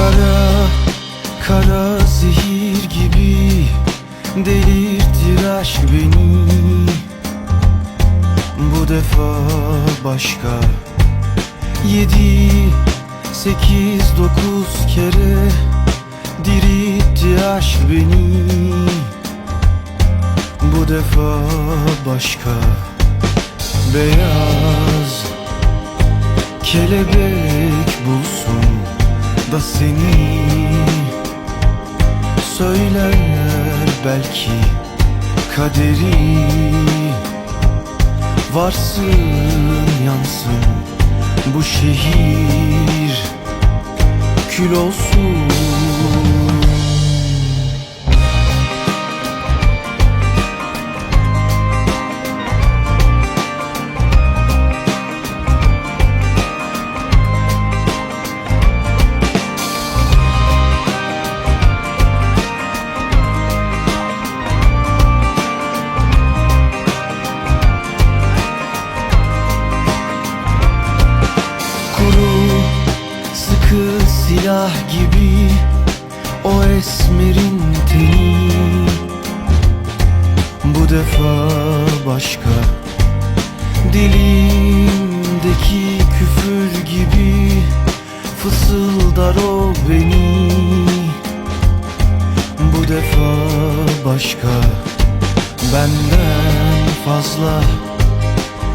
Kara, kara zehir gibi delirtir aşk beni. Bu defa başka Yedi, sekiz, dokuz kere diritti aşk beni. Bu defa başka Beyaz kelebek da seni Söylerler belki kaderi. Varsın yansın bu şehir. Kül olsun silah gibi o esmerin teni. Bu defa başka Dilimdeki küfür gibi fısıldar o beni. Bu defa başka Benden fazla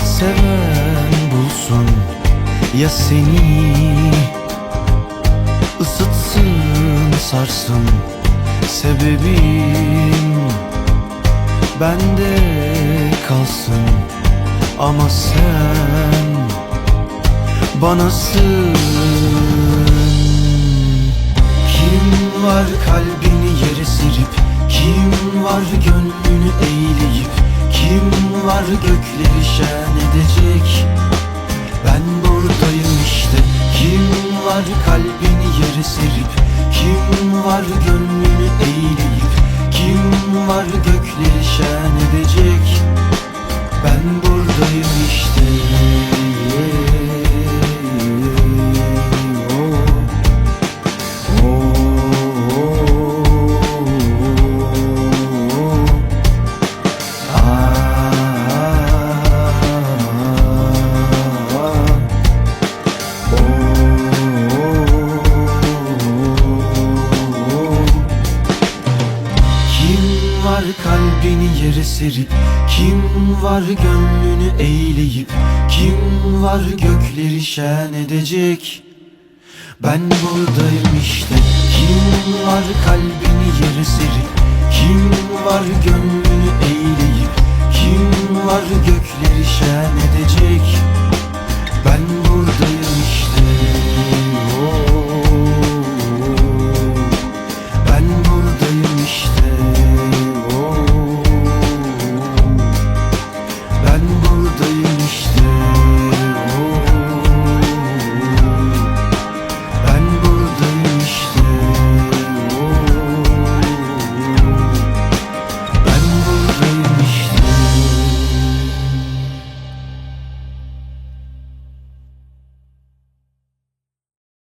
seven bulsun ya seni sarsın sebebim bende kalsın ama sen banasın kim var kalbini yere serip kim var gönlünü eğleyip kim var gökleri şen edecek? Ben buradayım işte. Kim var kalbini yere serip Kim var gönlünü eğleyip Kim var gökleri şen edecek? Ben buradayım var kalbini yere serip Kim var gönlünü eğleyip Kim var gökleri şen edecek? Ben buradayım işte Kim var kalbini yere serip Kim var gönlünü